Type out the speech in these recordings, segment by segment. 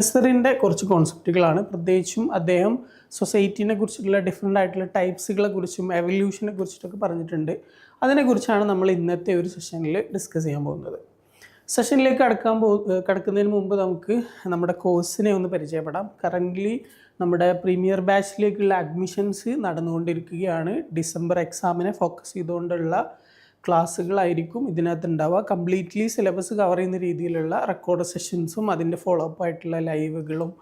സ്പെൻസറിന്റെ കുറച്ച് കോൺസെപ്റ്റുകളാണ് പ്രത്യേകിച്ചും അദ്ദേഹം സൊസൈറ്റീനെ കുറിച്ചിട്ടുള്ള ഡിഫറെന്റ് ആയിട്ടുള്ള ടൈപ്സുകളെ കുറിച്ചും എവല്യൂഷനെ കുറിച്ചിട്ടൊക്കെ പറഞ്ഞിട്ടുണ്ട്. അതിനെക്കുറിച്ചാണ് നമ്മൾ ഇന്നത്തെ ഒരു സെഷനിൽ ഡിസ്കസ് ചെയ്യാൻ പോകുന്നത്. സെഷനിലേക്ക് കടക്കാൻ പോ കടക്കുന്നതിന് മുമ്പ് നമുക്ക് നമ്മുടെ കോഴ്സിനെ ഒന്ന് പരിചയപ്പെടാം. കറന്റ്ലി നമ്മുടെ പ്രീമിയർ ബാച്ചിലേക്കുള്ള അഡ്മിഷൻസ് നടന്നുകൊണ്ടിരിക്കുകയാണ്. ഡിസംബർ എക്സാമിനെ ഫോക്കസ് ചെയ്തുകൊണ്ടുള്ള ക്ലാസ്സുകളായിരിക്കും ഇതിനകത്ത് ഉണ്ടാവുക കംപ്ലീറ്റ്ലി സിലബസ് കവർ ചെയ്യുന്ന രീതിയിലുള്ള റെക്കോർഡ് സെഷൻസും അതിന്റെ ഫോളോ അപ്പ് ആയിട്ടുള്ള ലൈവുകളും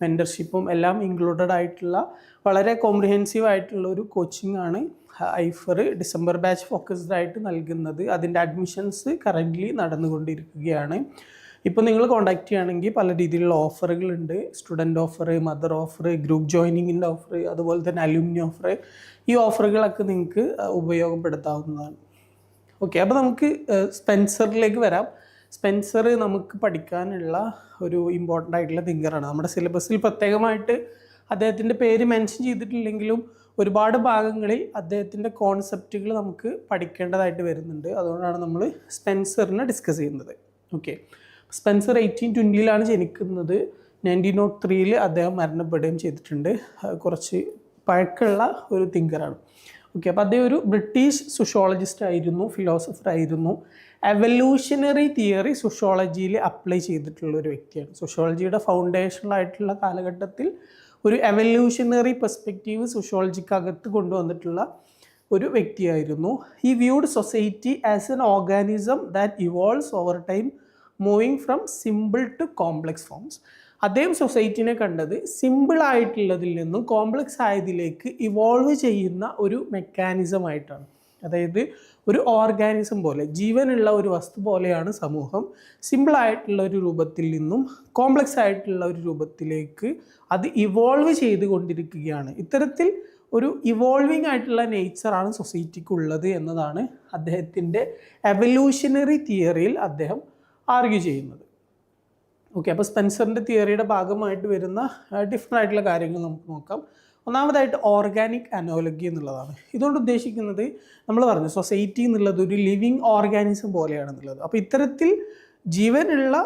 മെന്റർഷിപ്പും എല്ലാം ഇൻക്ലൂഡഡ് ആയിട്ടുള്ള വളരെ കോംപ്രിഹെൻസീവ് ആയിട്ടുള്ള ഒരു കോച്ചിങ് ആണ് ഐഫർ ഡിസംബർ ബാച്ച് ഫോക്കസ്ഡ് ആയിട്ട് നൽകുന്നത്. അതിന്റെ അഡ്മിഷൻസ് കറന്റ്ലി നടന്നുകൊണ്ടിരിക്കുകയാണ്. ഇപ്പോൾ നിങ്ങൾ കോൺടാക്റ്റ് ചെയ്യുകയാണെങ്കിൽ പല രീതിയിലുള്ള ഓഫറുകളുണ്ട് student offer mother offer group ജോയിനിങ്ങിന്റെ offer അതുപോലെ തന്നെ അലുമിനി ഓഫർ ഈ ഓഫറുകളൊക്കെ നിങ്ങൾക്ക് ഉപയോഗപ്പെടുത്താവുന്നതാണ്. ഓക്കെ അപ്പോൾ നമുക്ക് സ്പെൻസറിലേക്ക് വരാം. സ്പെൻസർ നമുക്ക് പഠിക്കാനുള്ള ഒരു ഇമ്പോർട്ടന്റ് ആയിട്ടുള്ള തിങ്കറാണ് നമ്മുടെ സിലബസിൽ പ്രത്യേകമായിട്ട് അദ്ദേഹത്തിന്റെ പേര് മെൻഷൻ ചെയ്തിട്ടില്ലെങ്കിലും ഒരുപാട് ഭാഗങ്ങളിൽ അദ്ദേഹത്തിന്റെ കോൺസെപ്റ്റുകൾ നമുക്ക് പഠിക്കേണ്ടതായിട്ട് വരുന്നുണ്ട്. അതുകൊണ്ടാണ് നമ്മൾ സ്പെൻസറിനെ ഡിസ്കസ് ചെയ്യുന്നത്. ഓക്കെ സ്പെൻസർ എയ്റ്റീൻ ട്വന്റിയിലാണ് ജനിക്കുന്നത്. നയന്റീൻ നോട്ട് ത്രീയിൽ അദ്ദേഹം മരണപ്പെടുകയും ചെയ്തിട്ടുണ്ട്. കുറച്ച് പഴക്കമുള്ള ഒരു തിങ്കറാണ് ഓക്കെ അപ്പോൾ അദ്ദേഹം ഒരു ബ്രിട്ടീഷ് സുഷോളജിസ്റ്റ് ആയിരുന്നു ഫിലോസഫർ ആയിരുന്നു. എവല്യൂഷണറി തിയറി സുഷോളജിയിൽ അപ്ലൈ ചെയ്തിട്ടുള്ള ഒരു വ്യക്തിയാണ്. സുഷോളജിയുടെ ഫൗണ്ടേഷണലായിട്ടുള്ള കാലഘട്ടത്തിൽ ഒരു എവല്യൂഷണറി പെർസ്പെക്റ്റീവ് സുഷോളജിക്കകത്ത് കൊണ്ടുവന്നിട്ടുള്ള ഒരു വ്യക്തിയായിരുന്നു. ഈ viewed society as an organism that evolves over time moving from simple to complex forms അദ്ദേഹം സൊസൈറ്റിനെ കണ്ടത് സിമ്പിൾ ആയിട്ടുള്ളതിൽ നിന്നും കോംപ്ലക്സ് ആയതിലേക്ക് ഇവോൾവ് ചെയ്യുന്ന ഒരു മെക്കാനിസം ആയിട്ടാണ്. അതായത് ഒരു ഓർഗാനിസം പോലെ ജീവനുള്ള ഒരു വസ്തു പോലെയാണ് സമൂഹം. സിമ്പിളായിട്ടുള്ള ഒരു രൂപത്തിൽ നിന്നും കോംപ്ലക്സ് ആയിട്ടുള്ള ഒരു രൂപത്തിലേക്ക് അത് ഇവോൾവ് ചെയ്തുകൊണ്ടിരിക്കുകയാണ് ഇത്തരത്തിൽ ഒരു ഇവോൾവിംഗ് ആയിട്ടുള്ള നേച്ചറാണ് സൊസൈറ്റിക്കുള്ളത് എന്നതാണ് അദ്ദേഹത്തിന്റെ എവല്യൂഷണറി തിയറിയിൽ അദ്ദേഹം ആർഗ്യൂ ചെയ്യുന്നത്. ഓക്കെ അപ്പോൾ സ്പെൻസറിന്റെ തിയറിയുടെ ഭാഗമായിട്ട് വരുന്ന ഡിഫറെന്റ് ആയിട്ടുള്ള കാര്യങ്ങൾ നമുക്ക് നോക്കാം. ഒന്നാമതായിട്ട് ഓർഗാനിക് അനോലജി എന്നുള്ളതാണ്. ഇതുകൊണ്ട് ഉദ്ദേശിക്കുന്നത് നമ്മൾ പറഞ്ഞു സൊസൈറ്റി എന്നുള്ളത് ഒരു ലിവിങ് ഓർഗാനിസം പോലെയാണെന്നുള്ളത്. അപ്പോൾ ഇത്തരത്തിൽ ജീവനുള്ള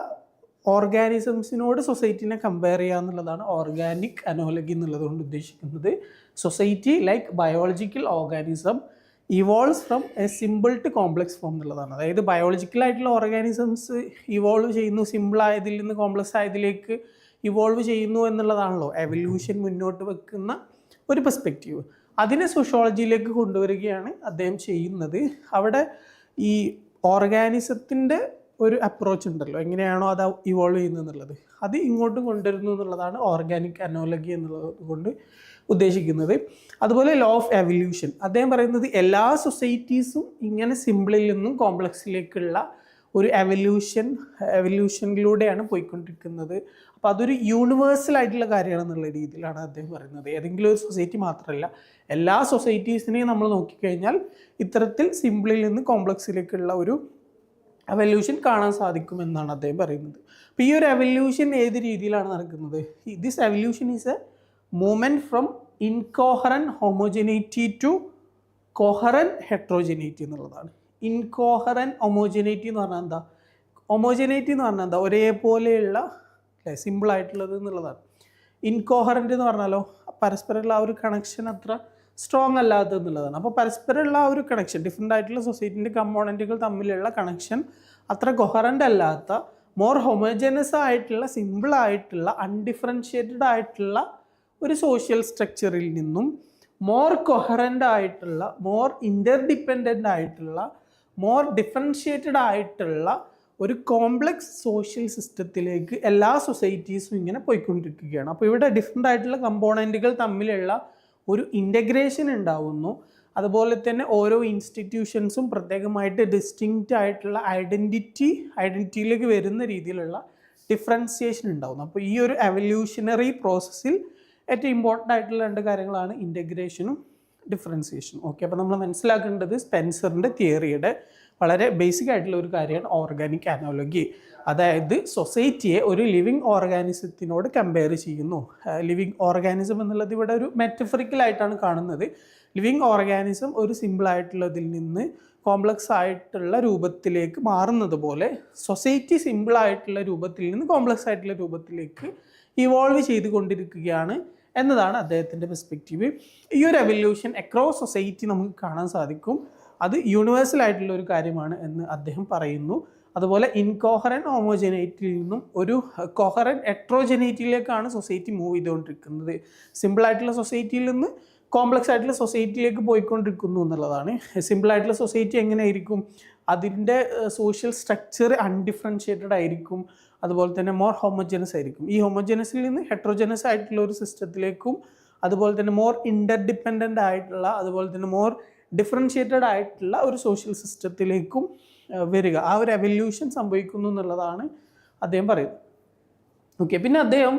ഓർഗാനിസംസിനോട് സൊസൈറ്റിനെ കമ്പയർ ചെയ്യുക എന്നുള്ളതാണ് ഓർഗാനിക് അനോലജി എന്നുള്ളത് കൊണ്ട് ഉദ്ദേശിക്കുന്നത്. Society like biological organism evolves from a simple to complex form എന്നുള്ളതാണ്. അതായത് ബയോളജിക്കൽ ആയിട്ടുള്ള ഓർഗാനിസംസ് ഇവോൾവ് ചെയ്യുന്നു സിമ്പിൾ ആയതിൽ നിന്ന് കോംപ്ലക്സ് ആയതിലേക്ക് ഇവോൾവ് ചെയ്യുന്നു എന്നുള്ളതാണല്ലോ എവല്യൂഷൻ മുന്നോട്ട് വെക്കുന്ന ഒരു പെർസ്പെക്റ്റീവ് അതിനെ സോഷ്യോളജിയിലേക്ക് കൊണ്ടുവരികയാണ് അദ്ദേഹം ചെയ്യുന്നത്. അവിടെ ഈ ഓർഗാനിസത്തിന്റെ ഒരു അപ്രോച്ച് ഉണ്ടല്ലോ. എങ്ങനെയാണോ അത് ഇവോൾവ് ചെയ്യുന്നത് എന്നുള്ളത് അത് ഇങ്ങോട്ടും കൊണ്ടുവരുന്നു എന്നുള്ളതാണ് ഓർഗാനിക് അനോലജി എന്നുള്ളത് കൊണ്ട് ഉദ്ദേശിക്കുന്നത്. അതുപോലെ ലോ ഓഫ് എവല്യൂഷൻ അദ്ദേഹം പറയുന്നത് എല്ലാ സൊസൈറ്റീസും ഇങ്ങനെ സിമ്പിളിൽ നിന്നും കോംപ്ലക്സിലേക്കുള്ള ഒരു എവല്യൂഷൻ എവല്യൂഷനിലൂടെയാണ് പോയിക്കൊണ്ടിരിക്കുന്നത്. അപ്പോൾ അതൊരു യൂണിവേഴ്സൽ ആയിട്ടുള്ള കാര്യമാണെന്നുള്ള രീതിയിലാണ് അദ്ദേഹം പറയുന്നത്. ഏതെങ്കിലും ഒരു സൊസൈറ്റി മാത്രമല്ല എല്ലാ സൊസൈറ്റീസിനെയും നമ്മൾ നോക്കിക്കഴിഞ്ഞാൽ ഇത്തരത്തിൽ സിമ്പിളിൽ നിന്ന് കോംപ്ലക്സിലേക്കുള്ള ഒരു എവല്യൂഷൻ കാണാൻ സാധിക്കുമെന്നാണ് അദ്ദേഹം പറയുന്നത്. അപ്പോൾ ഈ ഒരു എവല്യൂഷൻ ഏത് രീതിയിലാണ് നടക്കുന്നത്? This evolution is a movement from incoherent homogeneity to coherent heterogeneity എന്നുള്ളതാണ്. ഇൻകോഹറൻ ഹൊമോജനിറ്റി എന്ന് പറഞ്ഞാൽ എന്താ? ഹൊമോജനിറ്റി എന്ന് പറഞ്ഞാൽ എന്താ? ഒരേപോലെയുള്ള അല്ലേ സിമ്പിൾ ആയിട്ടുള്ളത് എന്നുള്ളതാണ്. ഇൻകോഹറന്റ് എന്ന് പറഞ്ഞാലോ പരസ്പരമുള്ള ആ ഒരു കണക്ഷൻ അത്ര സ്ട്രോങ് അല്ലാത്തത് എന്നുള്ളതാണ്. അപ്പോൾ പരസ്പരമുള്ള ആ ഒരു കണക്ഷൻ ഡിഫറെന്റ് ആയിട്ടുള്ള സൊസൈറ്റിന്റെ കമ്പോണന്റുകൾ തമ്മിലുള്ള കണക്ഷൻ അത്ര കൊഹറന്റ് അല്ലാത്ത മോർ ഹൊമോജനസ് ആയിട്ടുള്ള സിമ്പിൾ ആയിട്ടുള്ള അൺഡിഫറൻഷ്യേറ്റഡ് ആയിട്ടുള്ള ഒരു സോഷ്യൽ സ്ട്രക്ചറിൽ നിന്നും മോർ കൊഹറന്റ് ആയിട്ടുള്ള മോർ ഇന്റർഡിപ്പെൻഡന്റ് ആയിട്ടുള്ള മോർ ഡിഫറൻഷ്യേറ്റഡ് ആയിട്ടുള്ള ഒരു കോംപ്ലക്സ് സോഷ്യൽ സിസ്റ്റത്തിലേക്ക് എല്ലാ സൊസൈറ്റീസും ഇങ്ങനെ പോയിക്കൊണ്ടിരിക്കുകയാണ്. അപ്പോൾ ഇവിടെ ഡിഫറെന്റ് ആയിട്ടുള്ള കമ്പോണന്റുകൾ തമ്മിലുള്ള ഒരു ഇന്റഗ്രേഷൻ ഉണ്ടാവുന്നു. അതുപോലെ തന്നെ ഓരോ ഇൻസ്റ്റിറ്റ്യൂഷൻസും പ്രത്യേകമായിട്ട് ഡിസ്റ്റിങ്റ്റ് ആയിട്ടുള്ള ഐഡന്റിറ്റി ഐഡന്റിറ്റിയിലേക്ക് വരുന്ന രീതിയിലുള്ള ഡിഫറൻസിയേഷൻ ഉണ്ടാവുന്നു. അപ്പോൾ ഈ ഒരു എവല്യൂഷണറി പ്രോസസ്സിൽ ഏറ്റവും ഇമ്പോർട്ടന്റ് ആയിട്ടുള്ള രണ്ട് കാര്യങ്ങളാണ് ഇന്റഗ്രേഷനും ഡിഫറൻസിയേഷനും ഓക്കെ അപ്പോൾ നമ്മൾ മനസ്സിലാക്കേണ്ടത് സ്പെൻസറിന്റെ തിയറിയുടെ വളരെ ബേസിക് ആയിട്ടുള്ള ഒരു കാര്യമാണ് ഓർഗാനിക് അനോളജി അതായത് സൊസൈറ്റിയെ ഒരു ലിവിങ് ഓർഗാനിസത്തിനോട് കമ്പയർ ചെയ്യുന്നു. ലിവിങ് ഓർഗാനിസം എന്നുള്ളത് ഇവിടെ ഒരു മെറ്റഫറിക്കലായിട്ടാണ് കാണുന്നത്. ലിവിങ് ഓർഗാനിസം ഒരു സിമ്പിളായിട്ടുള്ളതിൽ നിന്ന് കോംപ്ലക്സ് ആയിട്ടുള്ള രൂപത്തിലേക്ക് മാറുന്നത് പോലെ സൊസൈറ്റി സിമ്പിളായിട്ടുള്ള രൂപത്തിൽ നിന്ന് കോംപ്ലക്സ് ആയിട്ടുള്ള രൂപത്തിലേക്ക് ഇവോൾവ് ചെയ്തുകൊണ്ടിരിക്കുകയാണ് എന്നതാണ് അദ്ദേഹത്തിന്റെ പെർസ്പെക്റ്റീവ് ഈ ഒരു എവല്യൂഷൻ അക്രോസ് സൊസൈറ്റി നമുക്ക് കാണാൻ സാധിക്കും. അത് യൂണിവേഴ്സൽ ആയിട്ടുള്ള ഒരു കാര്യമാണ് എന്ന് അദ്ദേഹം പറയുന്നു. അതുപോലെ ഇൻകോഹറൻ ഹോമോജനൈറ്റിയിൽ നിന്നും ഒരു കോഹറൻ എട്രോജനൈറ്റിയിലേക്കാണ് സൊസൈറ്റി മൂവ് ചെയ്തുകൊണ്ടിരിക്കുന്നത്. സിമ്പിൾ ആയിട്ടുള്ള സൊസൈറ്റിയിൽ നിന്ന് കോംപ്ലക്സ് ആയിട്ടുള്ള സൊസൈറ്റിയിലേക്ക് പോയിക്കൊണ്ടിരിക്കുന്നു എന്നുള്ളതാണ്. സിമ്പിൾ ആയിട്ടുള്ള സൊസൈറ്റി എങ്ങനെയായിരിക്കും? അതിന്റെ സോഷ്യൽ സ്ട്രക്ചർ അൺഡിഫറൻഷ്യേറ്റഡ് ആയിരിക്കും. അതുപോലെ തന്നെ മോർ ഹോമോജനസ് ആയിരിക്കും. ഈ ഹോമോജനസിൽ നിന്ന് ഹെട്രോജനസ് ആയിട്ടുള്ള ഒരു സിസ്റ്റത്തിലേക്കും അതുപോലെ തന്നെ മോർ ഇന്റർഡിപ്പെൻഡന്റ് ആയിട്ടുള്ള അതുപോലെ തന്നെ മോർ ഡിഫറൻഷിയേറ്റഡ് ആയിട്ടുള്ള ഒരു സോഷ്യൽ സിസ്റ്റത്തിലേക്കും വരിക. ആ ഒരു എവല്യൂഷൻ സംഭവിക്കുന്നു എന്നുള്ളതാണ് അദ്ദേഹം പറയുന്നത്. ഓക്കെ പിന്നെ അദ്ദേഹം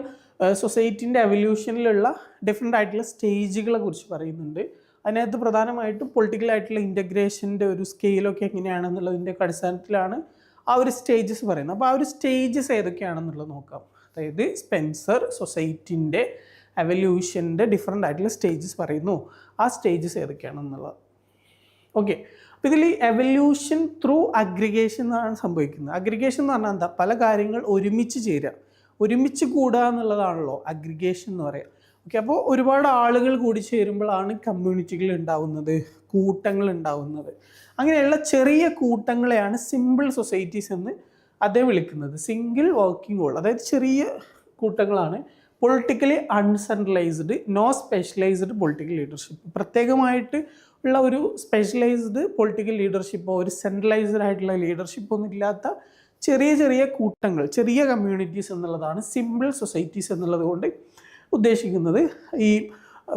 സൊസൈറ്റീന്റെ എവല്യൂഷനിലുള്ള ഡിഫറെന്റ് ആയിട്ടുള്ള സ്റ്റേജുകളെ കുറിച്ച് പറയുന്നുണ്ട്. അതിനകത്ത് പ്രധാനമായിട്ടും പൊളിറ്റിക്കൽ ആയിട്ടുള്ള ഇന്റഗ്രേഷന്റെ ഒരു സ്കെയിലൊക്കെ എങ്ങനെയാണെന്നുള്ളതിന്റെ അടിസ്ഥാനത്തിലാണ് ആ ഒരു സ്റ്റേജസ് പറയുന്നത്. അപ്പോൾ ആ ഒരു സ്റ്റേജസ് ഏതൊക്കെയാണെന്നുള്ളത് നോക്കാം. അതായത് സ്പെൻസർ സൊസൈറ്റിന്റെ എവല്യൂഷന്റെ ഡിഫറെന്റ് ആയിട്ടുള്ള സ്റ്റേജസ് പറയുന്നു. ആ സ്റ്റേജസ് ഏതൊക്കെയാണെന്നുള്ളത്. ഓക്കെ അപ്പോൾ ഇതിൽ എവല്യൂഷൻ ത്രൂ അഗ്രിഗേഷൻ എന്നാണ് സംഭവിക്കുന്നത്. അഗ്രിഗേഷൻ എന്ന് പറഞ്ഞാൽ എന്താ? പല കാര്യങ്ങൾ ഒരുമിച്ച് ചേരുക. ഒരുമിച്ച് കൂടുക എന്നുള്ളതാണല്ലോ അഗ്രിഗേഷൻ എന്ന് പറയുക. ഓക്കെ അപ്പോൾ ഒരുപാട് ആളുകൾ കൂടി ചേരുമ്പോഴാണ് കമ്മ്യൂണിറ്റികൾ ഉണ്ടാവുന്നത് കൂട്ടങ്ങൾ ഉണ്ടാവുന്നത്. അങ്ങനെയുള്ള ചെറിയ കൂട്ടങ്ങളെയാണ് സിമ്പിൾ സൊസൈറ്റീസ് എന്ന് അദ്ദേഹം വിളിക്കുന്നത്. സിംഗിൾ വർക്കിംഗ് ഹോൾ അതായത് ചെറിയ കൂട്ടങ്ങളാണ് politically uncentralised no specialised political leadership പ്രത്യേകമായിട്ട് ഉള്ള ഒരു സ്പെഷ്യലൈസ്ഡ് പൊളിറ്റിക്കൽ ലീഡർഷിപ്പോ ഒരു സെൻട്രലൈസ്ഡ് ആയിട്ടുള്ള ലീഡർഷിപ്പോ ഇല്ലാത്ത ചെറിയ ചെറിയ കൂട്ടങ്ങൾ ചെറിയ കമ്മ്യൂണിറ്റീസ് എന്നുള്ളതാണ് സിമ്പിൾ സൊസൈറ്റീസ് എന്നുള്ളത് കൊണ്ട് ഉദ്ദേശിക്കുന്നത്. ഈ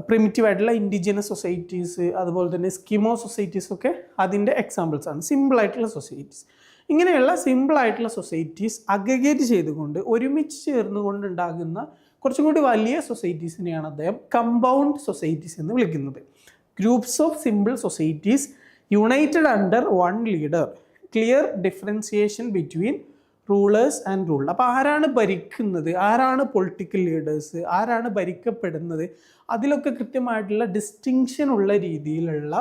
പ്രിമിറ്റീവ് ആയിട്ടുള്ള ഇൻഡിജിനസ് സൊസൈറ്റീസ് അതുപോലെ തന്നെ സ്കിമോ സൊസൈറ്റീസ് ഒക്കെ അതിന്റെ എക്സാമ്പിൾസ് ആണ്. സിമ്പിൾ ആയിട്ടുള്ള സൊസൈറ്റീസ് ഇങ്ങനെയുള്ള സിമ്പിൾ ആയിട്ടുള്ള സൊസൈറ്റീസ് അഗ്രഗേറ്റ് ചെയ്തുകൊണ്ട് ഒരുമിച്ച് ചേർന്നുകൊണ്ട് ഉണ്ടാകുന്ന കുറച്ചും കൂടി വലിയ സൊസൈറ്റീസിനെയാണ് അദ്ദേഹം കമ്പൗണ്ട് സൊസൈറ്റീസ് എന്ന് വിളിക്കുന്നത്. Groups of simple societies united under one leader clear differentiation between rulers and rule അപ്പോൾ ആരാണ് ഭരിക്കുന്നത്? ആരാണ് പൊളിറ്റിക്കൽ ലീഡേഴ്സ് ആരാണ് ഭരിക്കപ്പെടുന്നത്? അതിലൊക്കെ കൃത്യമായിട്ടുള്ള ഡിസ്റ്റിങ്ഷൻ ഉള്ള രീതിയിലുള്ള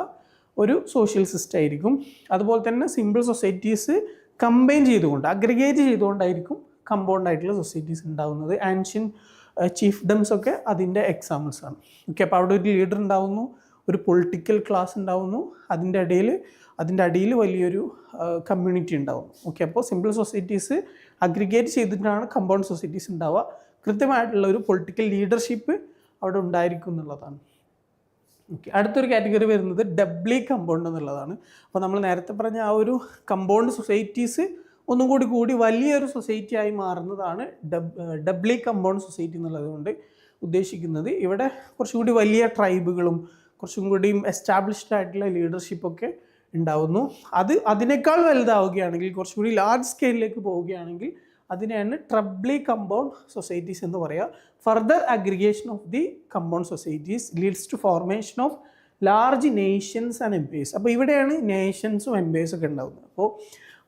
ഒരു സോഷ്യൽ സിസ്റ്റം ആയിരിക്കും. അതുപോലെ തന്നെ സിമ്പിൾ സൊസൈറ്റീസ് കമ്പൈൻ ചെയ്തുകൊണ്ട് അഗ്രിഗേറ്റ് ചെയ്തുകൊണ്ടായിരിക്കും കമ്പൗണ്ട് ആയിട്ടുള്ള സൊസൈറ്റീസ് ഉണ്ടാകുന്നത് ആൻഷ്യൻ ചീഫ്ഡംസ് ഒക്കെ അതിന്റെ എക്സാമ്പിൾസ് ആണ്. ഓക്കെ അപ്പോൾ അവിടെ ഒരു ലീഡർ ഉണ്ടാവുന്നു. ഒരു പൊളിറ്റിക്കൽ ക്ലാസ് ഉണ്ടാവുന്നു. അതിന്റെ ഇടയിൽ അതിന്റെ അടിയിൽ വലിയൊരു കമ്മ്യൂണിറ്റി ഉണ്ടാവും. ഓക്കെ അപ്പോൾ സിമ്പിൾ സൊസൈറ്റീസ് അഗ്രിഗേറ്റ് ചെയ്തിട്ടാണ് കമ്പൗണ്ട് സൊസൈറ്റീസ് ഉണ്ടാവുക. കൃത്യമായിട്ടുള്ള ഒരു പൊളിറ്റിക്കൽ ലീഡർഷിപ്പ് അവിടെ ഉണ്ടായിരിക്കും എന്നുള്ളതാണ്. ഓക്കെ അടുത്തൊരു കാറ്റഗറി വരുന്നത് ഡബ്ലി കമ്പൗണ്ട് എന്നുള്ളതാണ്. അപ്പോൾ നമ്മൾ നേരത്തെ പറഞ്ഞ ആ ഒരു കമ്പൗണ്ട് സൊസൈറ്റീസ് ഒന്നും കൂടി കൂടി വലിയൊരു സൊസൈറ്റി ആയി മാറുന്നതാണ് ഡബ് ഡബ്ലി കമ്പൗണ്ട് സൊസൈറ്റി എന്നുള്ളത് കൊണ്ട് ഉദ്ദേശിക്കുന്നത്. ഇവിടെ കുറച്ചുകൂടി വലിയ ട്രൈബുകളും കുറച്ചും കൂടിയും എസ്റ്റാബ്ലിഷ്ഡ് ആയിട്ടുള്ള ലീഡർഷിപ്പൊക്കെ ഉണ്ടാവുന്നു. അത് അതിനേക്കാൾ വലുതാവുകയാണെങ്കിൽ കുറച്ചും കൂടി ലാർജ് സ്കെയിലിലേക്ക് പോവുകയാണെങ്കിൽ അതിനെയാണ് ട്രബ്ലി കമ്പൗണ്ട് സൊസൈറ്റീസ് എന്ന് പറയുക further aggregation of the compound societies leads to formation of large nations and empires അപ്പോൾ ഇവിടെയാണ് നേഷൻസും എംപേഴ്സും ഒക്കെ ഉണ്ടാകുന്നത് അപ്പോൾ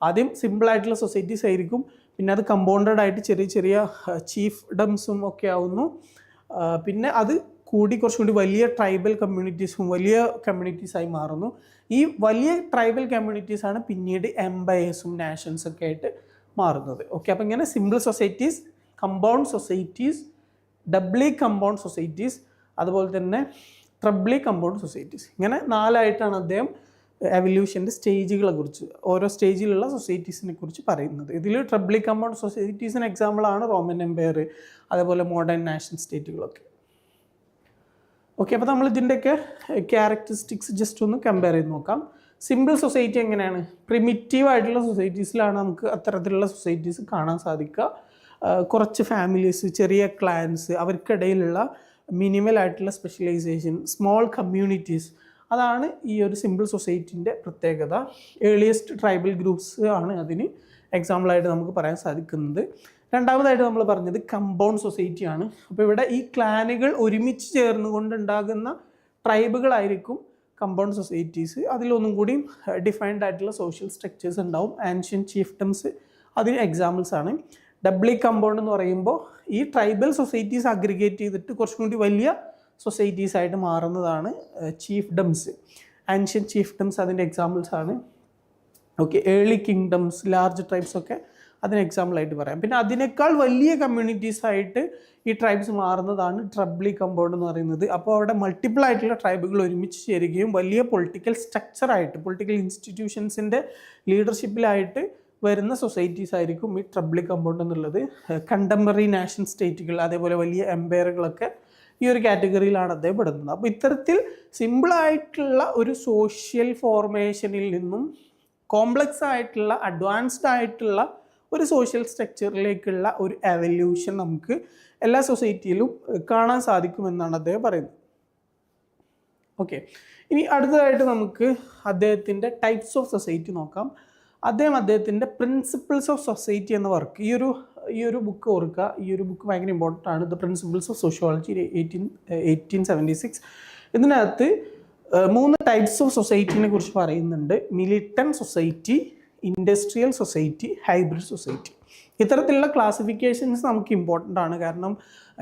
ആദ്യം സിമ്പിൾ ആയിട്ടുള്ള സൊസൈറ്റീസ് ആയിരിക്കും. പിന്നെ അത് കമ്പൗണ്ടഡ് ആയിട്ട് ചെറിയ ചെറിയ ചീഫ് ഡംസും ഒക്കെ ആവുന്നു. പിന്നെ അത് കൂടി കുറച്ചും കൂടി വലിയ ട്രൈബൽ കമ്മ്യൂണിറ്റീസും വലിയ കമ്മ്യൂണിറ്റീസായി മാറുന്നു. ഈ വലിയ ട്രൈബൽ കമ്മ്യൂണിറ്റീസാണ് പിന്നീട് എംപയേഴ്സും നാഷൻസൊക്കെ ആയിട്ട് മാറുന്നത്. ഓക്കെ അപ്പോൾ ഇങ്ങനെ simple societies compound societies doubly compound societies അതുപോലെ തന്നെ ട്രബ്ലി കമ്പൗണ്ട് സൊസൈറ്റീസ് ഇങ്ങനെ നാലായിട്ടാണ് അദ്ദേഹം എവല്യൂഷന്റെ സ്റ്റേജുകളെ കുറിച്ച് ഓരോ സ്റ്റേജിലുള്ള സൊസൈറ്റീസിനെ കുറിച്ച് പറയുന്നത്. ഇതിൽ ട്രബ്ലി കമ്പൗണ്ട് സൊസൈറ്റീസിന് എക്സാമ്പിളാണ് റോമൻ എംപയർ അതുപോലെ മോഡേൺ നാഷണൽ സ്റ്റേറ്റുകളൊക്കെ ഓക്കെ അപ്പോൾ നമ്മൾ ഇതിന്റെയൊക്കെ ക്യാരക്ടറിസ്റ്റിക്സ് ജസ്റ്റ് ഒന്ന് കമ്പയർ ചെയ്ത് നോക്കാം. സിമ്പിൾ സൊസൈറ്റി എങ്ങനെയാണ്? പ്രിമിറ്റീവ് ആയിട്ടുള്ള സൊസൈറ്റീസിലാണ് നമുക്ക് അത്തരത്തിലുള്ള സൊസൈറ്റീസ് കാണാൻ സാധിക്കുക. കുറച്ച് ഫാമിലീസ് ചെറിയ ക്ലാൻസ് അവർക്കിടയിലുള്ള മിനിമൽ ആയിട്ടുള്ള സ്പെഷ്യലൈസേഷൻ സ്മോൾ കമ്മ്യൂണിറ്റീസ് അതാണ് ഈ ഒരു സിമ്പിൾ സൊസൈറ്റിന്റെ പ്രത്യേകത. ഏർലിയസ്റ്റ് ട്രൈബൽ ഗ്രൂപ്പ്സ് ആണ് അതിന് എക്സാമ്പിളായിട്ട് നമുക്ക് പറയാൻ സാധിക്കുന്നത്. രണ്ടാമതായിട്ട് നമ്മൾ പറഞ്ഞത് കമ്പൗണ്ട് സൊസൈറ്റിയാണ് അപ്പോൾ ഇവിടെ ഈ ക്ലാനുകൾ ഒരുമിച്ച് ചേർന്നുകൊണ്ടുണ്ടാകുന്ന ട്രൈബുകളായിരിക്കും കമ്പൗണ്ട് സൊസൈറ്റീസ് അതിലൊന്നും കൂടി ഡിഫൈൻഡ് ആയിട്ടുള്ള സോഷ്യൽ സ്ട്രക്ചേഴ്സ് ഉണ്ടാവും. ആൻഷ്യൻ ചീഫ്റ്റംസ് അതിന് എക്സാമ്പിൾസ് ആണ്. ഡബ്ലി കമ്പൗണ്ട് എന്ന് പറയുമ്പോൾ ഈ ട്രൈബൽ സൊസൈറ്റീസ് അഗ്രിഗേറ്റ് ചെയ്തിട്ട് കുറച്ചും കൂടി വലിയ സൊസൈറ്റീസ് ആയിട്ട് മാറുന്നതാണ് ചീഫ്ഡംസ് ആൻഷ്യൻ ചീഫ്ഡംസ് അതിന്റെ എക്സാമ്പിൾസ് ആണ്. Okay early kingdoms large tribes ഒക്കെ അതിന് എക്സാമ്പിളായിട്ട് പറയാം. പിന്നെ അതിനേക്കാൾ വലിയ കമ്മ്യൂണിറ്റീസ് ആയിട്ട് ഈ ട്രൈബ്സ് മാറുന്നതാണ് ട്രബ്ലി കമ്പൗണ്ട് എന്ന് പറയുന്നത്. അപ്പോൾ അവിടെ മൾട്ടിപ്പിൾ ആയിട്ടുള്ള ട്രൈബുകൾ ഒരുമിച്ച് ചേരുകയും വലിയ പൊളിറ്റിക്കൽ സ്ട്രക്ചറായിട്ട് പൊളിറ്റിക്കൽ ഇൻസ്റ്റിറ്റ്യൂഷൻസിന്റെ ലീഡർഷിപ്പിലായിട്ട് വരുന്ന സൊസൈറ്റീസ് ആയിരിക്കും ഈ ട്രബ്ലി കമ്പൗണ്ട് എന്നുള്ളത്. കണ്ടംപററി നാഷൻ സ്റ്റേറ്റുകൾ അതേപോലെ വലിയ എംപയറുകളൊക്കെ ഈ ഒരു കാറ്റഗറിയിലാണ് അദ്ദേഹം പെടുന്നത്. അപ്പോൾ ഇത്തരത്തിൽ സിമ്പിളായിട്ടുള്ള ഒരു സോഷ്യൽ ഫോർമേഷനിൽ നിന്നും കോംപ്ലക്സ് ആയിട്ടുള്ള അഡ്വാൻസ്ഡ് ആയിട്ടുള്ള ഒരു സോഷ്യൽ സ്ട്രക്ചറിലേക്കുള്ള ഒരു എവല്യൂഷൻ നമുക്ക് എല്ലാ സൊസൈറ്റിയിലും കാണാൻ സാധിക്കുമെന്നാണ് അദ്ദേഹം പറയുന്നത്. ഓക്കെ ഇനി അടുത്തതായിട്ട് നമുക്ക് അദ്ദേഹത്തിന്റെ ടൈപ്സ് ഓഫ് സൊസൈറ്റി നോക്കാം. അദ്ദേഹം അദ്ദേഹത്തിന്റെ പ്രിൻസിപ്പിൾസ് ഓഫ് സൊസൈറ്റി എന്ന വർക്ക് ഈ ഒരു ഈ ഒരു ബുക്ക് ഓർക്കുക. ഈ ഒരു ബുക്ക് ഭയങ്കര ഇമ്പോർട്ടന്റ് ആണ്. The principles of sociology eighteen eighteen seventy six ഇതിനകത്ത് മൂന്ന് ടൈപ്സ് ഓഫ് സൊസൈറ്റിനെ കുറിച്ച് പറയുന്നുണ്ട്. Militant society industrial society hybrid society ഇത്തരത്തിലുള്ള ക്ലാസിഫിക്കേഷൻസ് നമുക്ക് ഇമ്പോർട്ടന്റ് ആണ്. കാരണം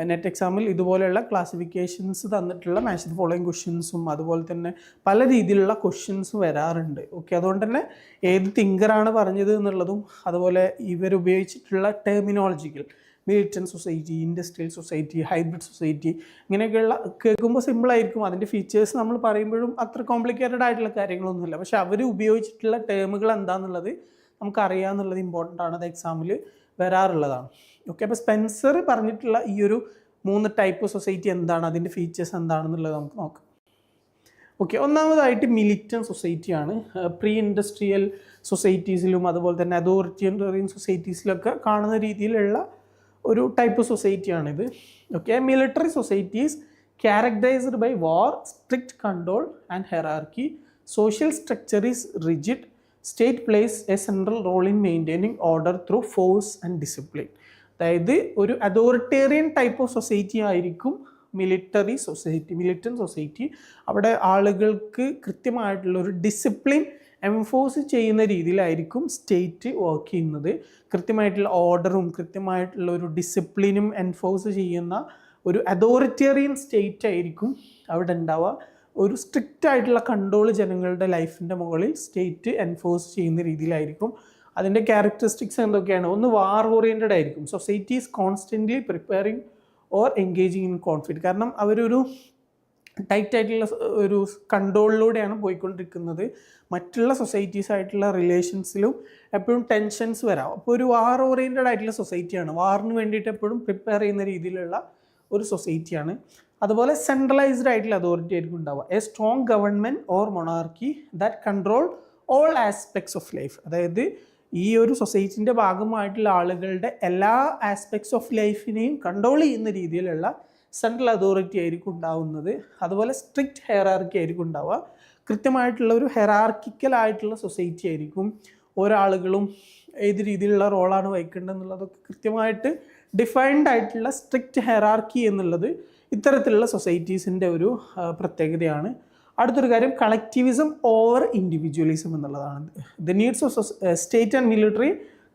നെറ്റ് എക്സാമിൽ ഇതുപോലെയുള്ള ക്ലാസിഫിക്കേഷൻസ് തന്നിട്ടുള്ള മാച്ച് ദ ഫോളോയിങ് ക്വസ്റ്റ്യൻസും അതുപോലെ തന്നെ പല രീതിയിലുള്ള ക്വസ്റ്റ്യൻസും വരാറുണ്ട്. ഓക്കെ അതുകൊണ്ട് തന്നെ ഏത് തിങ്കറാണ് പറഞ്ഞത് എന്നുള്ളതും അതുപോലെ ഇവരുപയോഗിച്ചിട്ടുള്ള terminological militant society industrial society hybrid society ഇങ്ങനെയൊക്കെയുള്ള കേൾക്കുമ്പോൾ സിമ്പിളായിരിക്കും അതിന്റെ ഫീച്ചേഴ്സ് നമ്മൾ പറയുമ്പോഴും അത്ര കോംപ്ലിക്കേറ്റഡ് ആയിട്ടുള്ള കാര്യങ്ങളൊന്നുമില്ല. പക്ഷെ അവർ ഉപയോഗിച്ചിട്ടുള്ള ടേമുകൾ എന്താണെന്നുള്ളത് നമുക്കറിയാമെന്നുള്ളത് ഇമ്പോർട്ടന്റ് ആണ്. അത് എക്സാമിൽ വരാറുള്ളതാണ്. ഓക്കെ അപ്പോൾ സ്പെൻസർ പറഞ്ഞിട്ടുള്ള ഈ ഒരു മൂന്ന് ടൈപ്പ് സൊസൈറ്റി എന്താണ്? അതിന്റെ ഫീച്ചേഴ്സ് എന്താണെന്നുള്ളത് നമുക്ക് നോക്കാം. ഓക്കെ ഒന്നാമതായിട്ട് മിലിറ്റൻ സൊസൈറ്റിയാണ് പ്രീ ഇൻഡസ്ട്രിയൽ സൊസൈറ്റീസിലും അതുപോലെ തന്നെ അതോറിറ്റേറിയൻ സൊസൈറ്റീസിലൊക്കെ കാണുന്ന രീതിയിലുള്ള ഒരു type സൊസൈറ്റിയാണിത് okay military societies characterised by war strict control and hierarchy social structure is rigid state plays a central role in maintaining order through force and discipline അതായത് ഒരു authoritarian type of society ആയിരിക്കും military society militant society അവിടെ ആളുകൾക്ക് കൃത്യമായിട്ടുള്ള ഒരു discipline എംഫോഴ്സ് ചെയ്യുന്ന രീതിയിലായിരിക്കും state work ചെയ്യുന്നത്. കൃത്യമായിട്ടുള്ള ഓർഡറും കൃത്യമായിട്ടുള്ള ഒരു ഡിസിപ്ലിനും എൻഫോഴ്സ് ചെയ്യുന്ന ഒരു അതോറിറ്റേറിയൻ സ്റ്റേറ്റ് ആയിരിക്കും അവിടെ ഉണ്ടാവുക. ഒരു സ്ട്രിക്റ്റ് ആയിട്ടുള്ള കൺട്രോൾ ജനങ്ങളുടെ ലൈഫിന്റെ മുകളിൽ സ്റ്റേറ്റ് എൻഫോഴ്സ് ചെയ്യുന്ന രീതിയിലായിരിക്കും. അതിന്റെ ക്യാരക്ടറിസ്റ്റിക്സ് എന്തൊക്കെയാണ്? ഒന്ന് വാർ ഓറിയന്റഡ് ആയിരിക്കും. Society is constantly preparing or engaging in conflict കാരണം അവരൊരു ടൈറ്റ് ആയിട്ടുള്ള ഒരു കൺട്രോളിലൂടെയാണ് പോയിക്കൊണ്ടിരിക്കുന്നത്. മറ്റുള്ള സൊസൈറ്റീസ് ആയിട്ടുള്ള റിലേഷൻസിലും എപ്പോഴും ടെൻഷൻസ് വരാം. അപ്പോൾ ഒരു വാർ ഓറിയന്റഡ് ആയിട്ടുള്ള സൊസൈറ്റിയാണ്. വാറിന് വേണ്ടിയിട്ട് എപ്പോഴും പ്രിപ്പയർ ചെയ്യുന്ന രീതിയിലുള്ള ഒരു സൊസൈറ്റിയാണ്. അതുപോലെ സെൻട്രലൈസ്ഡ് ആയിട്ടുള്ള അതോറിറ്റി ആയിരിക്കും ഉണ്ടാവുക. A strong government or monarchy that control all aspects of life. അതായത് ഈ ഒരു സൊസൈറ്റിന്റെ ഭാഗമായിട്ടുള്ള ആളുകളുടെ എല്ലാ ആസ്പെക്ട്സ് ഓഫ് ലൈഫിനെയും കൺട്രോൾ ചെയ്യുന്ന രീതിയിലുള്ള സെൻട്രൽ അതോറിറ്റി ആയിരിക്കും ഉണ്ടാവുന്നത്. അതുപോലെ സ്ട്രിക്റ്റ് ഹെയറാർക്കി ആയിരിക്കും ഉണ്ടാവുക. കൃത്യമായിട്ടുള്ള ഒരു ഹെറാർക്കിക്കൽ ആയിട്ടുള്ള സൊസൈറ്റി ആയിരിക്കും ഓരോ ആളുകളും ഏത് രീതിയിലുള്ള റോളാണ് വഹിക്കേണ്ടത് എന്നുള്ളതൊക്കെ കൃത്യമായിട്ട് ഡിഫൈൻഡ് ആയിട്ടുള്ള സ്ട്രിക്റ്റ് ഹെറാർക്കി എന്നുള്ളത് ഇത്തരത്തിലുള്ള സൊസൈറ്റീസിന്റെ ഒരു പ്രത്യേകതയാണ്. അടുത്തൊരു കാര്യം കളക്റ്റിവിസം ഓവർ ഇൻഡിവിജ്വലിസം എന്നുള്ളതാണ്. The needs of state and military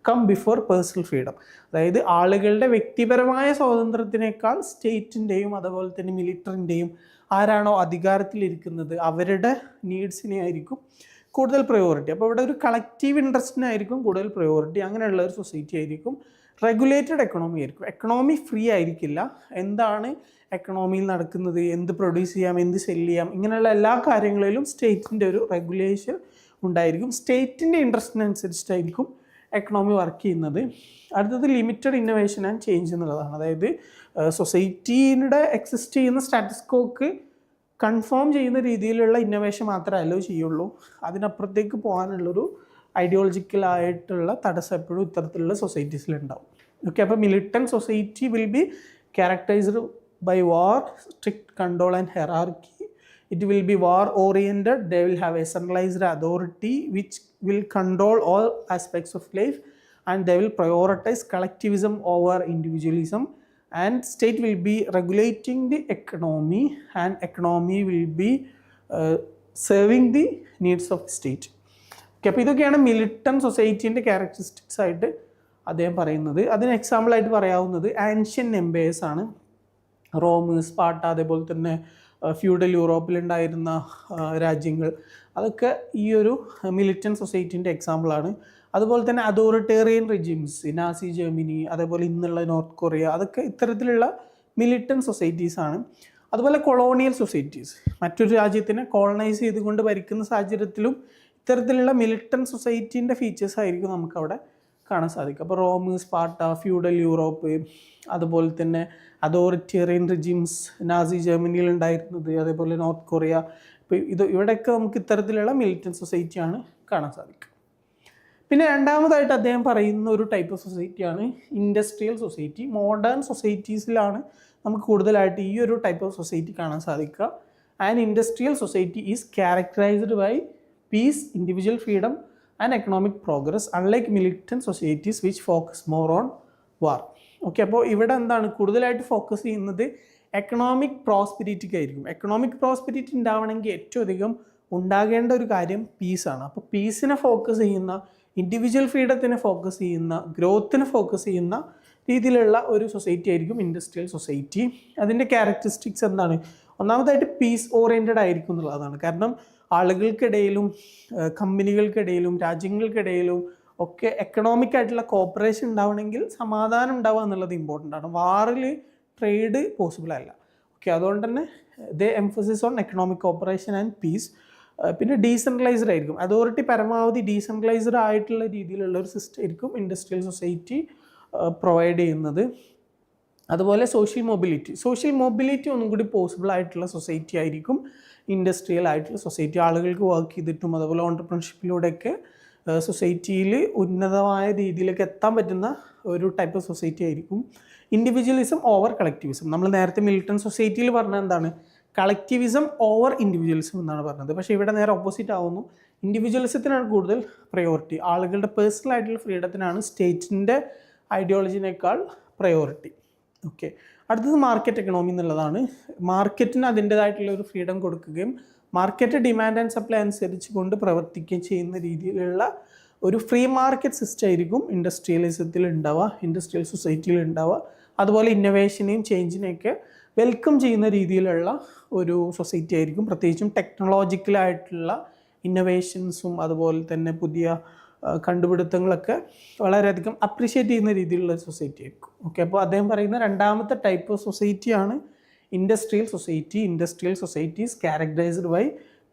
come before personal freedom അതായത് ആളുകളുടെ വ്യക്തിപരമായ സ്വാതന്ത്ര്യത്തിനേക്കാൾ സ്റ്റേറ്റിന്റെയും അതുപോലെ തന്നെ മിലിറ്ററിന്റെയും ആരാണോ അധികാരത്തിലിരിക്കുന്നത് അവരുടെ നീഡ്സിനെ ആയിരിക്കും കൂടുതൽ പ്രയോറിറ്റി അപ്പോൾ ഇവിടെ ഒരു കളക്റ്റീവ് ഇൻട്രസ്റ്റിനായിരിക്കും കൂടുതൽ പ്രയോറിറ്റി അങ്ങനെയുള്ള ഒരു സൊസൈറ്റി ആയിരിക്കും. റെഗുലേറ്റഡ് എക്കണോമി ആയിരിക്കും. എക്കണോമി ഫ്രീ ആയിരിക്കില്ല. എന്താണ് എക്കണോമിയിൽ നടക്കുന്നത്? എന്ത് പ്രൊഡ്യൂസ് ചെയ്യാം? എന്ത് സെൽ ചെയ്യാം? ഇങ്ങനെയുള്ള എല്ലാ കാര്യങ്ങളിലും സ്റ്റേറ്റിന്റെ ഒരു റെഗുലേഷൻ ഉണ്ടായിരിക്കും. സ്റ്റേറ്റിന്റെ ഇൻട്രസ്റ്റിനനുസരിച്ചിട്ടായിരിക്കും എക്കണോമി വർക്ക് ചെയ്യുന്നത്. അടുത്തത് ലിമിറ്റഡ് ഇന്നോവേഷൻ ആൻഡ് ചേഞ്ച് എന്നുള്ളതാണ്. അതായത് സൊസൈറ്റിയുടെ എക്സിസ്റ്റ് ചെയ്യുന്ന സ്റ്റാറ്റസ്കോക്ക് കൺഫേം ചെയ്യുന്ന രീതിയിലുള്ള ഇന്നോവേഷൻ മാത്രമേ അലോ ചെയ്യുള്ളൂ. അതിനപ്പുറത്തേക്ക് പോകാനുള്ളൊരു ഐഡിയോളജിക്കലായിട്ടുള്ള തടസ്സം എപ്പോഴും ഇത്തരത്തിലുള്ള സൊസൈറ്റീസിലുണ്ടാവും ഓക്കെ അപ്പോൾ militant society will be characterised by war strict control and hierarchy it will be war oriented they will have a centralized authority which will control all aspects of life and they will prioritize collectivism over individualism and state will be regulating the economy and economy will be uh, serving the needs of the state okay അപ്പോൾ ഇതൊക്കെയാണ് മിലിറ്റൻ സൊസൈറ്റീന്റെ characteristics ആയിട്ട് അദ്ദേഹം പറയുന്നത് അതിന് example ആയിട്ട് പറയാവുന്നത് ancient empires ആണ് Rome Sparta അതേപോലെ തന്നെ ഫ്യൂഡൽ യൂറോപ്പിലുണ്ടായിരുന്ന രാജ്യങ്ങൾ. അതൊക്കെ ഈ ഒരു മിലിറ്റൻ സൊസൈറ്റീന്റെ എക്സാമ്പിളാണ് അതുപോലെ തന്നെ അതോറിറ്റേറിയൻ റിജിംസ് നാസി ജർമ്മനി അതേപോലെ ഇന്നുള്ള നോർത്ത് കൊറിയ അതൊക്കെ ഇത്തരത്തിലുള്ള മിലിറ്റൻ സൊസൈറ്റീസാണ് അതുപോലെ കൊളോണിയൽ സൊസൈറ്റീസ് മറ്റൊരു രാജ്യത്തിനെ കോളനൈസ് ചെയ്തുകൊണ്ട് ഭരിക്കുന്ന സാഹചര്യത്തിലും ഇത്തരത്തിലുള്ള മിലിറ്റൻ സൊസൈറ്റീന്റെ ഫീച്ചേഴ്സ് ആയിരിക്കും നമുക്കവിടെ കാണാൻ സാധിക്കും. അപ്പോൾ റോം സ്പാർട്ട ഫ്യൂഡൽ യൂറോപ്പ് അതുപോലെ തന്നെ അതോറിറ്റേറിയൻ റിജിംസ് നാസി ജർമ്മനിയിൽ ഉണ്ടായിരുന്നത് അതേപോലെ നോർത്ത് കൊറിയ. ഇപ്പോൾ ഇത് ഇവിടെയൊക്കെ നമുക്ക് ഇത്തരത്തിലുള്ള മിലിറ്റൻ സൊസൈറ്റിയാണ് കാണാൻ സാധിക്കുക പിന്നെ രണ്ടാമതായിട്ട് അദ്ദേഹം പറയുന്ന ഒരു ടൈപ്പ് ഓഫ് സൊസൈറ്റിയാണ് ഇൻഡസ്ട്രിയൽ സൊസൈറ്റി മോഡേൺ സൊസൈറ്റീസിലാണ് നമുക്ക് കൂടുതലായിട്ട് ഈ ഒരു ടൈപ്പ് ഓഫ് സൊസൈറ്റി കാണാൻ സാധിക്കുക. And industrial society is characterised by peace individual freedom and economic progress unlike militant societies which focus more on war okay അപ്പോൾ ഇവിടെ എന്താണ്? കൂടുതലായിട്ട് ഫോക്കസ് ചെയ്യുന്നത് എക്കണോമിക് പ്രോസ്പിരിറ്റിക്ക് ആയിരിക്കും എക്കണോമിക് പ്രോസ്പിരിറ്റി ഉണ്ടാവണമെങ്കിൽ ഏറ്റവും അധികം ഉണ്ടാകേണ്ട ഒരു കാര്യം പീസാണ് അപ്പോൾ പീസിനെ ഫോക്കസ് ചെയ്യുന്ന ഇൻഡിവിജ്വൽ ഫ്രീഡത്തിനെ ഫോക്കസ് ചെയ്യുന്ന ഗ്രോത്തിനെ ഫോക്കസ് ചെയ്യുന്ന രീതിയിലുള്ള ഒരു സൊസൈറ്റി ആയിരിക്കും ഇൻഡസ്ട്രിയൽ സൊസൈറ്റി അതിന്റെ ക്യാരക്ടറിസ്റ്റിക്സ് എന്താണ്? ഒന്നാമതായിട്ട് പീസ് ഓറിയന്റഡ് ആയിരിക്കും എന്നുള്ളതാണ്. കാരണം ആളുകൾക്കിടയിലും കമ്പനികൾക്കിടയിലും രാജ്യങ്ങൾക്കിടയിലും ഒക്കെ എക്കണോമിക് ആയിട്ടുള്ള കോപ്പറേഷൻ ഉണ്ടാവണമെങ്കിൽ സമാധാനം ഉണ്ടാവുക എന്നുള്ളത് ഇമ്പോർട്ടന്റ് ആണ്. വാറിൽ ട്രേഡ് പോസിബിൾ അല്ല. ഓക്കെ അതുകൊണ്ട് തന്നെ the emphasis on economic cooperation and peace പിന്നെ ഡീസെൻട്രലൈസ്ഡ് ആയിരിക്കും. അതോറിറ്റി പരമാവധി ഡീസെൻട്രലൈസ്ഡ് ആയിട്ടുള്ള രീതിയിലുള്ള ഒരു സിസ്റ്റം ആയിരിക്കും ഇൻഡസ്ട്രിയൽ സൊസൈറ്റി പ്രൊവൈഡ് ചെയ്യുന്നത്. അതുപോലെ സോഷ്യൽ മൊബിലിറ്റി സോഷ്യൽ മൊബിലിറ്റി ഒന്നും കൂടി പോസിബിൾ ആയിട്ടുള്ള സൊസൈറ്റി ആയിരിക്കും. ഇൻഡസ്ട്രിയൽ ആയിട്ടുള്ള സൊസൈറ്റി ആളുകൾക്ക് വർക്ക് ചെയ്തിട്ടും അതുപോലെ ഓണ്ടർപ്രണർഷിപ്പിലൂടെയൊക്കെ സൊസൈറ്റിയിൽ ഉന്നതമായ രീതിയിലേക്ക് എത്താൻ പറ്റുന്ന ഒരു ടൈപ്പ് ഓഫ് സൊസൈറ്റി ആയിരിക്കും ഇൻഡിവിജ്വലിസം ഓവർ കളക്റ്റിവിസം നമ്മൾ നേരത്തെ മിലിറ്റൻ സൊസൈറ്റിയിൽ പറഞ്ഞ എന്താണ്? കളക്റ്റിവിസം ഓവർ ഇൻഡിവിജ്വലിസം എന്നാണ് പറഞ്ഞത്. പക്ഷേ ഇവിടെ നേരെ ഓപ്പോസിറ്റ് ആവുന്നു. ഇൻഡിവിജ്വലിസത്തിനാണ് കൂടുതൽ പ്രയോറിറ്റി ആളുകളുടെ പേഴ്സണൽ ആയിട്ടുള്ള ഫ്രീഡത്തിനാണ് സ്റ്റേറ്റിന്റെ ഐഡിയോളജിനേക്കാൾ പ്രയോറിറ്റി ഓക്കെ അടുത്തത് മാർക്കറ്റ് എക്കണോമി എന്നുള്ളതാണ്. മാർക്കറ്റിന് അതിന്റേതായിട്ടുള്ള ഒരു ഫ്രീഡം കൊടുക്കുകയും മാർക്കറ്റ് ഡിമാൻഡ് ആൻഡ് സപ്ലൈ അനുസരിച്ച് കൊണ്ട് പ്രവർത്തിക്കുകയും ചെയ്യുന്ന രീതിയിലുള്ള ഒരു ഫ്രീ മാർക്കറ്റ് സിസ്റ്റം ആയിരിക്കും ഇൻഡസ്ട്രിയലിസത്തിൽ ഉണ്ടാവുക ഇൻഡസ്ട്രിയൽ സൊസൈറ്റിയിൽ ഉണ്ടാവുക. അതുപോലെ ഇന്നോവേഷനെയും ചേഞ്ചിനെയൊക്കെ വെൽക്കം ചെയ്യുന്ന രീതിയിലുള്ള ഒരു സൊസൈറ്റി ആയിരിക്കും. പ്രത്യേകിച്ചും ടെക്നോളജിക്കലായിട്ടുള്ള ഇന്നോവേഷൻസും അതുപോലെ തന്നെ പുതിയ കണ്ടുപിടുത്തങ്ങളൊക്കെ വളരെയധികം അപ്രിഷ്യേറ്റ് ചെയ്യുന്ന രീതിയിലുള്ള സൊസൈറ്റി ആയിരിക്കും. ഓക്കെ അപ്പോൾ അദ്ദേഹം പറയുന്ന രണ്ടാമത്തെ type of സൊസൈറ്റിയാണ് industrial society industrial societies characterised by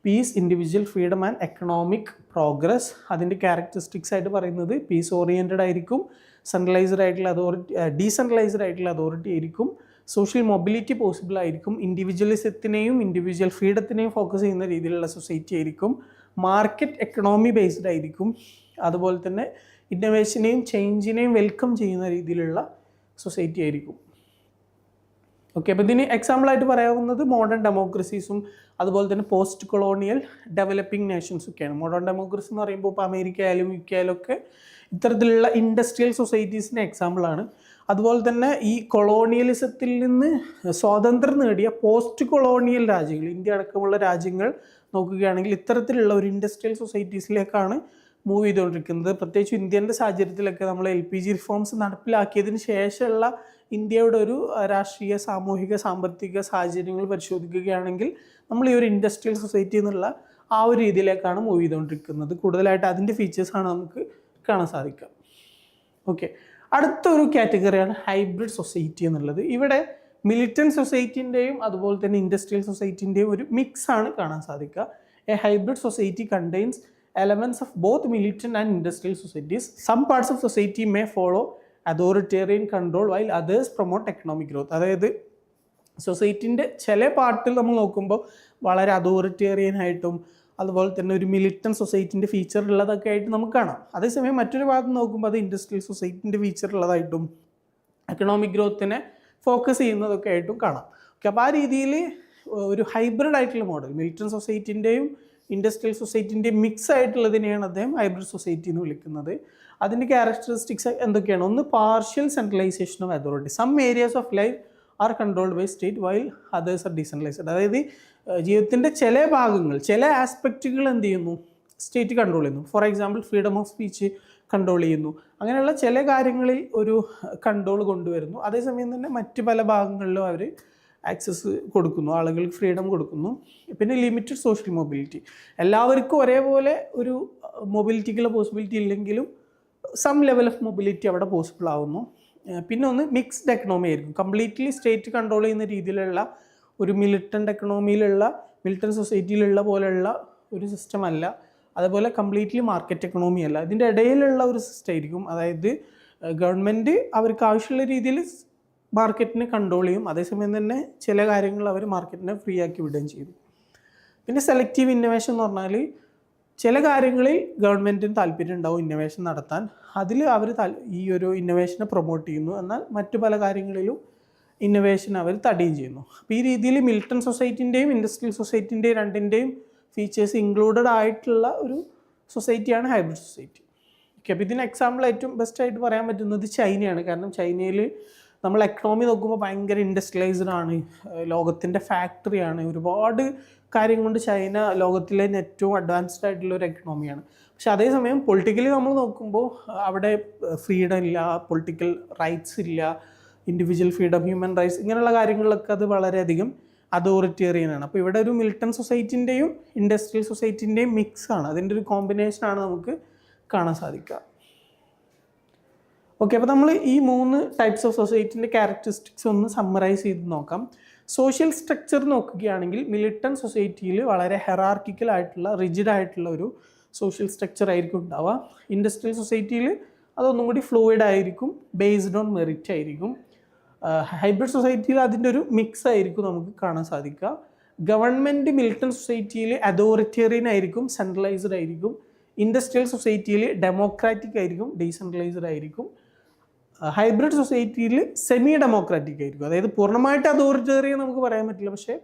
peace individual freedom and economic progress അതിന്റെ ക്യാരക്ടറിസ്റ്റിക്സ് ആയിട്ട് പറയുന്നത് പീസ് ഓറിയന്റഡ് ആയിരിക്കും സെൻട്രലൈസ്ഡ് ആയിട്ടുള്ള അതോറിറ്റി ഡീസെൻട്രലൈസ്ഡ് ആയിട്ടുള്ള അതോറിറ്റി ആയിരിക്കും സോഷ്യൽ മൊബിലിറ്റി പോസിബിൾ ആയിരിക്കും ഇൻഡിവിജ്വലിസത്തിനെയും ഇൻഡിവിജ്വൽ ഫ്രീഡത്തിനെയും ഫോക്കസ് ചെയ്യുന്ന രീതിയിലുള്ള സൊസൈറ്റി ആയിരിക്കും മാർക്കറ്റ് എക്കണോമി ബേസ്ഡ് ആയിരിക്കും അതുപോലെ തന്നെ ഇന്നോവേഷനെയും ചേഞ്ചിനെയും വെൽക്കം ചെയ്യുന്ന രീതിയിലുള്ള സൊസൈറ്റി ആയിരിക്കും. ഓക്കെ അപ്പോൾ ഇതിന് എക്സാമ്പിളായിട്ട് പറയാവുന്നത് മോഡേൺ ഡെമോക്രസീസും അതുപോലെ തന്നെ പോസ്റ്റ് കൊളോണിയൽ ഡെവലപ്പിംഗ് നേഷൻസ് ഒക്കെയാണ്. മോഡേൺ ഡെമോക്രസി എന്ന് പറയുമ്പോൾ ഇപ്പോൾ അമേരിക്ക ആയാലും യു കെ ആയാലും ഒക്കെ ഇത്തരത്തിലുള്ള ഇൻഡസ്ട്രിയൽ സൊസൈറ്റീസിന്റെ എക്സാമ്പിളാണ് അതുപോലെ തന്നെ ഈ കൊളോണിയലിസത്തിൽ നിന്ന് സ്വാതന്ത്ര്യം നേടിയ പോസ്റ്റ് കൊളോണിയൽ രാജ്യങ്ങൾ ഇന്ത്യ അടക്കമുള്ള രാജ്യങ്ങൾ നോക്കുകയാണെങ്കിൽ ഇത്തരത്തിലുള്ള ഒരു ഇൻഡസ്ട്രിയൽ സൊസൈറ്റീസിലേക്കാണ് മൂവ് ചെയ്തുകൊണ്ടിരിക്കുന്നത്. പ്രത്യേകിച്ച് ഇന്ത്യന്റെ സാഹചര്യത്തിലൊക്കെ നമ്മൾ എൽ പി ജി റിഫോംസ് നടപ്പിലാക്കിയതിന് ശേഷമുള്ള ഇന്ത്യയുടെ ഒരു രാഷ്ട്രീയ സാമൂഹിക സാമ്പത്തിക സാഹചര്യങ്ങൾ പരിശോധിക്കുകയാണെങ്കിൽ നമ്മൾ ഈ ഒരു ഇൻഡസ്ട്രിയൽ സൊസൈറ്റി എന്നുള്ള ആ ഒരു രീതിയിലേക്കാണ് മൂവ് ചെയ്തുകൊണ്ടിരിക്കുന്നത്. കൂടുതലായിട്ട് അതിന്റെ ഫീച്ചേഴ്സാണ് നമുക്ക് കാണാൻ സാധിക്കുക. ഓക്കെ അടുത്തൊരു കാറ്റഗറിയാണ് ഹൈബ്രിഡ് സൊസൈറ്റി എന്നുള്ളത്. ഇവിടെ മിലിറ്റൻ സൊസൈറ്റിന്റെയും അതുപോലെ തന്നെ ഇൻഡസ്ട്രിയൽ സൊസൈറ്റിന്റെയും ഒരു മിക്സാണ് കാണാൻ സാധിക്കുക. A hybrid society contains elements of both militant and industrial societies. Some parts of society may follow authoritarian control while others promote economic growth അതായത് സൊസൈറ്റിന്റെ ചില പാർട്ടിൽ നമ്മൾ നോക്കുമ്പോൾ വളരെ അതോറിറ്റേറിയൻ ആയിട്ടും അതുപോലെ തന്നെ ഒരു മിലിറ്റൻ സൊസൈറ്റിന്റെ ഫീച്ചർ ഉള്ളതൊക്കെ ആയിട്ട് നമുക്ക് കാണാം. അതേസമയം മറ്റൊരു ഭാഗത്ത് നോക്കുമ്പോൾ അത് ഇൻഡസ്ട്രിയൽ സൊസൈറ്റിന്റെ ഫീച്ചർ ഉള്ളതായിട്ടും എക്കണോമിക് ഗ്രോത്തിനെ ഫോക്കസ് ചെയ്യുന്നതൊക്കെ ആയിട്ടും കാണാം. ഓക്കെ അപ്പോൾ ആ രീതിയിൽ ഒരു ഹൈബ്രിഡ് ആയിട്ടുള്ള മോഡൽ മിലിറ്റൻ സൊസൈറ്റിന്റെയും ഇൻഡസ്ട്രിയൽ സൊസൈറ്റിന്റെ മിക്സ് ആയിട്ടുള്ളതിനെയാണ് അദ്ദേഹം ഹൈബ്രിഡ് സൊസൈറ്റി എന്ന് വിളിക്കുന്നത്. അതിന്റെ ക്യാരക്ടറിസ്റ്റിക്സ് എന്തൊക്കെയാണ്? ഒന്ന് partial centralisation of authority some areas of life are controlled by state while others are decentralised അതായത് ജീവിതത്തിന്റെ ചില ഭാഗങ്ങൾ ചില ആസ്പെക്റ്റുകൾ എന്ത് ചെയ്യുന്നു? സ്റ്റേറ്റ് കൺട്രോൾ ചെയ്യുന്നു. For example freedom of speech control ചെയ്യുന്നു. അങ്ങനെയുള്ള ചില കാര്യങ്ങളിൽ ഒരു കൺട്രോൾ കൊണ്ടുവരുന്നു. അതേസമയം തന്നെ മറ്റ് പല ഭാഗങ്ങളിലും അവർ ആക്സസ് കൊടുക്കുന്നു ആളുകൾക്ക് ഫ്രീഡം കൊടുക്കുന്നു. പിന്നെ ലിമിറ്റഡ് സോഷ്യൽ മൊബിലിറ്റി എല്ലാവർക്കും ഒരേപോലെ ഒരു മൊബിലിറ്റിക്കുള്ള പോസിബിലിറ്റി ഇല്ലെങ്കിലും സം ലെവൽ ഓഫ് മൊബിലിറ്റി അവിടെ പോസിബിൾ ആവുന്നു. പിന്നെ ഒന്ന് മിക്സ്ഡ് എക്കണോമി ആയിരിക്കും. കംപ്ലീറ്റ്ലി സ്റ്റേറ്റ് കൺട്രോൾ ചെയ്യുന്ന രീതിയിലുള്ള ഒരു മിലിറ്റന്റ് എക്കണോമിയിലുള്ള മിലിറ്റൻ സൊസൈറ്റിയിലുള്ള പോലെയുള്ള ഒരു സിസ്റ്റം അല്ല. അതുപോലെ കംപ്ലീറ്റ്ലി മാർക്കറ്റ് എക്കണോമി അല്ല. ഇതിന്റെ ഇടയിലുള്ള ഒരു സിസ്റ്റം ആയിരിക്കും. അതായത് ഗവൺമെന്റ് അവർക്ക് ആവശ്യമുള്ള രീതിയിൽ മാർക്കറ്റിനെ കൺട്രോൾ ചെയ്യും. അതേസമയം തന്നെ ചില കാര്യങ്ങൾ അവർ മാർക്കറ്റിനെ ഫ്രീ ആക്കി വിടുകയും ചെയ്യും. പിന്നെ സെലക്റ്റീവ് ഇന്നോവേഷൻ എന്ന് പറഞ്ഞാൽ ചില കാര്യങ്ങളിൽ ഗവൺമെന്റിന് താല്പര്യം ഉണ്ടാവും ഇന്നോവേഷൻ നടത്താൻ. അതിൽ അവർ ഈ ഒരു ഇന്നോവേഷനെ പ്രൊമോട്ട് ചെയ്യുന്നു. എന്നാൽ മറ്റു പല കാര്യങ്ങളിലും ഇന്നോവേഷൻ അവർ തടയും ചെയ്യുന്നു. അപ്പോൾ ഈ രീതിയിൽ മിൽട്ടൺ സൊസൈറ്റിന്റെയും ഇൻഡസ്ട്രിയൽ സൊസൈറ്റിന്റെയും രണ്ടിന്റെയും ഫീച്ചേഴ്സ് ഇൻക്ലൂഡഡ് ആയിട്ടുള്ള ഒരു സൊസൈറ്റിയാണ് ഹൈബ്രിഡ് സൊസൈറ്റി ഓക്കെ അപ്പോൾ ഇതിന് എക്സാമ്പിൾ ഏറ്റവും ബെസ്റ്റ് ആയിട്ട് പറയാൻ പറ്റുന്നത് ചൈനയാണ്. കാരണം ചൈനയിൽ നമ്മൾ എക്കണോമി നോക്കുമ്പോൾ ഭയങ്കര ഇൻഡസ്ട്രിയലൈസ്ഡ് ആണ്. ലോകത്തിന്റെ ഫാക്ടറിയാണ് ഒരുപാട് കാര്യം കൊണ്ട് ചൈന ലോകത്തിലെ ഏറ്റവും അഡ്വാൻസ്ഡ് ആയിട്ടുള്ള ഒരു എക്കണോമിയാണ് പക്ഷെ അതേസമയം പൊളിറ്റിക്കലി നമ്മൾ നോക്കുമ്പോൾ അവിടെ ഫ്രീഡം ഇല്ല പൊളിറ്റിക്കൽ റൈറ്റ്സ് ഇല്ല ഇൻഡിവിജ്വൽ ഫ്രീഡം ഹ്യൂമൻ റൈറ്റ്സ് ഇങ്ങനെയുള്ള കാര്യങ്ങളിലൊക്കെ അത് വളരെയധികം അതോറിറ്റേറിയൻ ആണ്. അപ്പോൾ ഇവിടെ ഒരു മിലിറ്റൻ സൊസൈറ്റിന്റെയും ഇൻഡസ്ട്രിയൽ സൊസൈറ്റിന്റെയും മിക്സാണ് അതിന്റെ ഒരു കോമ്പിനേഷനാണ് നമുക്ക് കാണാൻ സാധിക്കുക. ഓക്കെ അപ്പോൾ നമ്മൾ ഈ മൂന്ന് ടൈപ്സ് ഓഫ് സൊസൈറ്റിന്റെ ക്യാരക്ടറിസ്റ്റിക്സ് ഒന്ന് സമ്മറൈസ് ചെയ്ത് നോക്കാം. സോഷ്യൽ സ്ട്രക്ചർ നോക്കുകയാണെങ്കിൽ മിലിറ്റൻ സൊസൈറ്റിയിൽ വളരെ ഹെറാർക്കിക്കൽ ആയിട്ടുള്ള റിജിഡ് ആയിട്ടുള്ള ഒരു സോഷ്യൽ സ്ട്രക്ചർ ആയിരിക്കും ഉണ്ടാവുക. ഇൻഡസ്ട്രിയൽ സൊസൈറ്റിയിൽ അതൊന്നും കൂടി ഫ്ലൂയിഡ് ആയിരിക്കും ബേസ്ഡ് ഓൺ മെറിറ്റ് ആയിരിക്കും. ഹൈബ്രിഡ് സൊസൈറ്റിയിൽ അതിന്റെ ഒരു മിക്സ് ആയിരിക്കും നമുക്ക് കാണാൻ സാധിക്കുക. ഗവൺമെന്റ് മിലിറ്റൻ സൊസൈറ്റിയിൽ അതോറിറ്റേറിയൻ ആയിരിക്കും സെൻട്രലൈസ്ഡ് ആയിരിക്കും. ഇൻഡസ്ട്രിയൽ സൊസൈറ്റിയിൽ ഡെമോക്രാറ്റിക് ആയിരിക്കും ഡീസെൻട്രലൈസ്ഡ് ആയിരിക്കും. ഹൈബ്രിഡ് സൊസൈറ്റിയിൽ സെമി ഡെമോക്രാറ്റിക് ആയിരിക്കും. അതായത് പൂർണമായിട്ട് അതോറിറ്റേറിയൻ നമുക്ക് പറയാൻ പറ്റില്ല. പക്ഷേ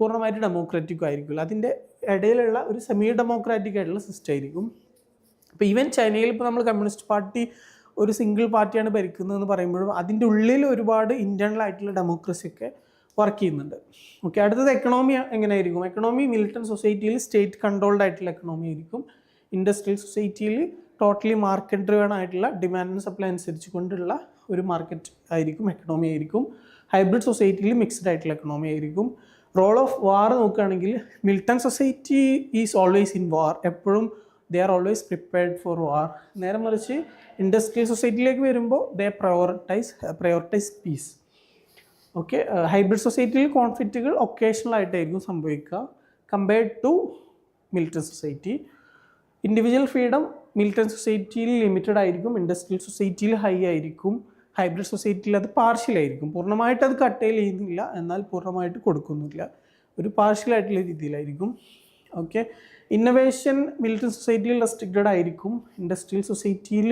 പൂർണമായിട്ട് ഡെമോക്രാറ്റിക് ആയിരിക്കില്ല അതിന്റെ ഇടയിലുള്ള ഒരു സെമി ഡെമോക്രാറ്റിക് ആയിട്ടുള്ള സിസ്റ്റം ആയിരിക്കും. അപ്പോൾ ഈവൻ ചൈനയിൽ ഇപ്പോൾ നമ്മൾ കമ്മ്യൂണിസ്റ്റ് പാർട്ടി ഒരു സിംഗിൾ പാർട്ടിയാണ് ഭരിക്കുന്നതെന്ന് പറയുമ്പോഴും അതിന്റെ ഉള്ളിൽ ഒരുപാട് ഇന്റേണൽ ആയിട്ടുള്ള ഡെമോക്രസി ഒക്കെ വർക്ക് ചെയ്യുന്നുണ്ട്. ഓക്കെ അടുത്തത് എക്കണോമി എങ്ങനെയായിരിക്കും? എക്കണോമി മിലിറ്റൻ സൊസൈറ്റിയിൽ സ്റ്റേറ്റ് കൺട്രോൾഡ് ആയിട്ടുള്ള എക്കണോമി ആയിരിക്കും. ഇൻഡസ്ട്രിയൽ സൊസൈറ്റിയിൽ ടോട്ടലി മാർക്കറ്റ് ഡ്രിവൺ ആയിട്ടുള്ള ഡിമാൻഡ് ആൻഡ് സപ്ലൈ അനുസരിച്ച് കൊണ്ടുള്ള ഒരു മാർക്കറ്റ് ആയിരിക്കും എക്കണോമി ആയിരിക്കും. ഹൈബ്രിഡ് സൊസൈറ്റിയിൽ മിക്സ്ഡ് ആയിട്ടുള്ള എക്കണോമി ആയിരിക്കും. റോൾ ഓഫ് വാർ നോക്കുകയാണെങ്കിൽ militant society is always in war എപ്പോഴും they are always prepared for war നേരെ മറിച്ച് ഇൻഡസ്ട്രിയൽ സൊസൈറ്റിയിലേക്ക് വരുമ്പോൾ they prioritise prioritise peace okay hybrid സൊസൈറ്റിയിൽ കോൺഫ്ലിക്റ്റുകൾ ഒക്കേഷണൽ ആയിട്ടായിരിക്കും സംഭവിക്കുക compared to military society individual freedom militant സൊസൈറ്റിയിൽ ലിമിറ്റഡ് ആയിരിക്കും ഇൻഡസ്ട്രിയൽ സൊസൈറ്റിയിൽ ഹൈ ആയിരിക്കും ഹൈബ്രിഡ് സൊസൈറ്റിയിൽ അത് പാർഷ്യൽ ആയിരിക്കും. പൂർണമായിട്ട് അത് കട്ടയിൽ ചെയ്യുന്നില്ല എന്നാൽ പൂർണമായിട്ട് കൊടുക്കുന്നില്ല. ഒരു പാർഷ്യൽ ആയിട്ടുള്ള രീതിയിലായിരിക്കും. ഓക്കെ ഇന്നവേഷൻ മിലിറ്റൻ സൊസൈറ്റിയിൽ റെസ്ട്രിക്റ്റഡ് ആയിരിക്കും. ഇൻഡസ്ട്രിയൽ സൊസൈറ്റിയിൽ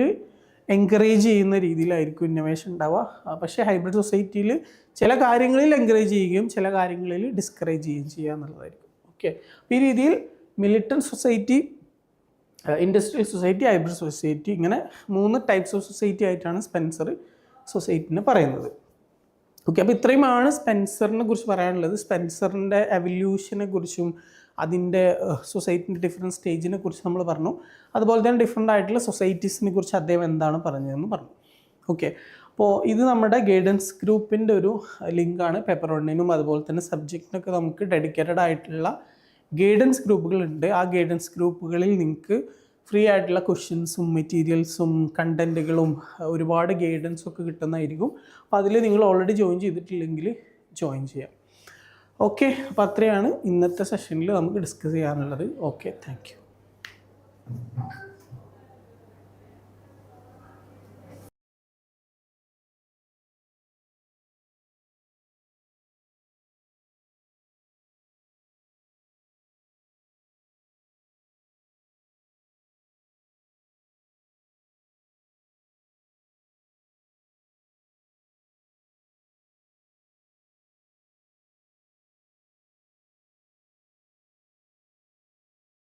എൻകറേജ് ചെയ്യുന്ന രീതിയിലായിരിക്കും ഇന്നൊവേഷൻ ഉണ്ടാവുക. പക്ഷേ ഹൈബ്രിഡ് സൊസൈറ്റിയിൽ ചില കാര്യങ്ങളിൽ എൻകറേജ് ചെയ്യുകയും ചില കാര്യങ്ങളിൽ ഡിസ്കറേജ് ചെയ്യുകയും ചെയ്യുക എന്നുള്ളതായിരിക്കും. ഓക്കെ ഈ രീതിയിൽ militant society industrial society hybrid society ഇങ്ങനെ മൂന്ന് ടൈപ്സ് ഓഫ് സൊസൈറ്റി ആയിട്ടാണ് സ്പെൻസർ സൊസൈറ്റിനെ പറയുന്നത്. ഓക്കെ അപ്പോൾ ഇത്രയുമാണ് സ്പെൻസറിനെ കുറിച്ച് പറയാനുള്ളത്. സ്പെൻസറിന്റെ എവല്യൂഷനെ കുറിച്ചും അതിന്റെ സൊസൈറ്റിന്റെ ഡിഫറെന്റ് സ്റ്റേജിനെ കുറിച്ച് നമ്മൾ പറഞ്ഞു. അതുപോലെ തന്നെ ഡിഫറെന്റ് ആയിട്ടുള്ള സൊസൈറ്റീസിനെ കുറിച്ച് അദ്ദേഹം എന്താണ് പറഞ്ഞതെന്ന് പറഞ്ഞു. ഓക്കെ അപ്പോൾ ഇത് നമ്മുടെ ഗൈഡൻസ് ഗ്രൂപ്പിന്റെ ഒരു ലിങ്കാണ് പേപ്പർ വണ്ണിനും അതുപോലെ തന്നെ സബ്ജക്റ്റിനൊക്കെ നമുക്ക് ഡെഡിക്കേറ്റഡ് ആയിട്ടുള്ള ഗൈഡൻസ് ഗ്രൂപ്പുകളുണ്ട്. ആ ഗൈഡൻസ് ഗ്രൂപ്പുകളിൽ നിങ്ങൾക്ക് ഫ്രീ ആയിട്ടുള്ള ക്വസ്റ്റ്യൻസും മെറ്റീരിയൽസും കണ്ടന്റുകളും ഒരുപാട് ഗൈഡൻസും ഒക്കെ കിട്ടുന്നതായിരിക്കും. അപ്പോൾ അതിൽ നിങ്ങൾ ഓൾറെഡി ജോയിൻ ചെയ്തിട്ടില്ലെങ്കിൽ ജോയിൻ ചെയ്യാം. ഓക്കെ അപ്പോൾ അത്രയാണ് ഇന്നത്തെ സെഷനിൽ നമുക്ക് ഡിസ്കസ് ചെയ്യാനുള്ളത്. Okay thank you.